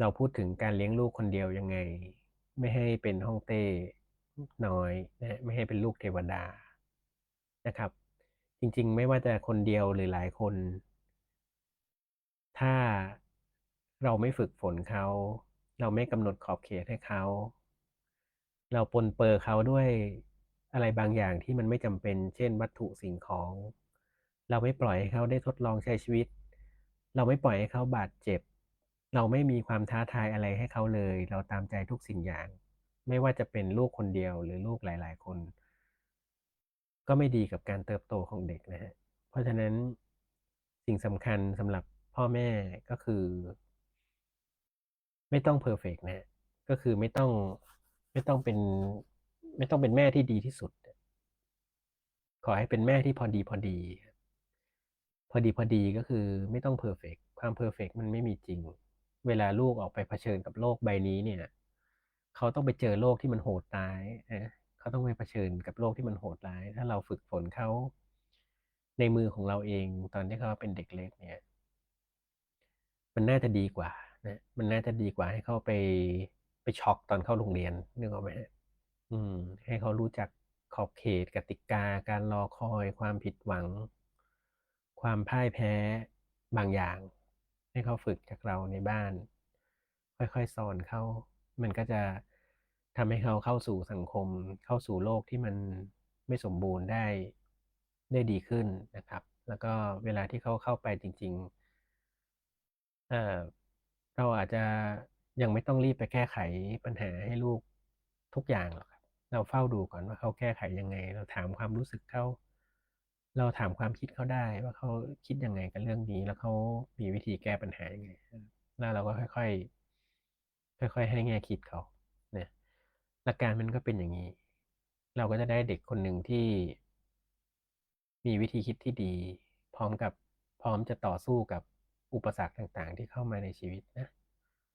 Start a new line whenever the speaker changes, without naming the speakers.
เราพูดถึงการเลี้ยงลูกคนเดียวยังไง ไม่ให้เป็นฮ่องเต้น้อยนะฮะไม่ให้เป็นลูกเทวดานะครับ จริงๆ ไม่ว่าจะคนเดียวหรือหลายคน ถ้าเราไม่ฝึกฝนเขา เราไม่กำหนดขอบเขตให้เขา เราปนเปื้อเขาด้วยอะไรบางอย่างที่มันไม่จำเป็น เช่น วัตถุสิ่งของ เราไม่ปล่อยให้เขาได้ทดลองใช้ชีวิต เราไม่ปล่อยให้เขาบาดเจ็บ เราไม่มีความท้าทายอะไรให้เขาเลย เราตามใจทุกสิ่งอย่าง ไม่ว่าจะเป็นลูกคนเดียวหรือลูกหลาย ๆ คน ก็ไม่ดีกับการเติบโตของเด็กนะฮะเพราะฉะนั้นสิ่งสำคัญสำหรับพ่อแม่ก็คือ ไม่ต้องเพอร์เฟกต์นะฮะก็คือไม่ต้องไม่ต้องเป็น ไม่ต้องเป็นแม่ที่ดีที่สุด ขอให้เป็นแม่ที่พอดีพอดี พอดีพอดีก็คือไม่ต้องเพอร์เฟกต์ความเพอร์เฟกต์มันไม่มีจริง เวลาลูกออกไปเผชิญกับโลกใบนี้เนี่ย เขาต้องไปเจอโลกที่มันโหดร้ายนะเขาต้องไปเผชิญกับโลกที่มันโหดร้าย ถ้าเราฝึกฝนเขาในมือของเราเองตอนที่เขาเป็นเด็กเล็กเนี่ย มันน่าจะดีกว่านะมันน่าจะดีกว่าให้เขาไปไปช็อกตอนเข้าโรงเรียนนึกออกไหมอืม ให้เขารู้จักขอบเขตกติกา การรอคอย ความผิดหวัง ความพ่ายแพ้บางอย่าง ให้เขาฝึกจากเราในบ้าน ค่อยๆสอนเขามันก็จะทำให้เขาเข้าสู่สังคม เข้าสู่โลกที่มันไม่สมบูรณ์ได้ได้ดีขึ้นนะครับ แล้วก็เวลาที่เขาเข้าไปจริงๆเเราอาจจะยังไม่ต้องรีบไปแก้ไขปัญหาให้ลูกทุกอย่างหรอกครับ เราเฝ้าดูก่อนว่าเขาแก้ไขยังไง เราถามความรู้สึกเขา เราถามความคิดเขาได้ว่าเขาคิดยังไงกับเรื่องนี้ แล้วเขามีวิธีแก้ปัญหายังไงแล้วเราก็ค่อยๆค่อย ๆ ให้แง่คิดเขาเนี่ยหลักการมันก็เป็นอย่างนี้ เราก็จะได้เด็กคนหนึ่งที่มีวิธีคิดที่ดี พร้อมกับพร้อมจะต่อสู้กับอุปสรรคต่างๆ ที่เข้ามาในชีวิตนะ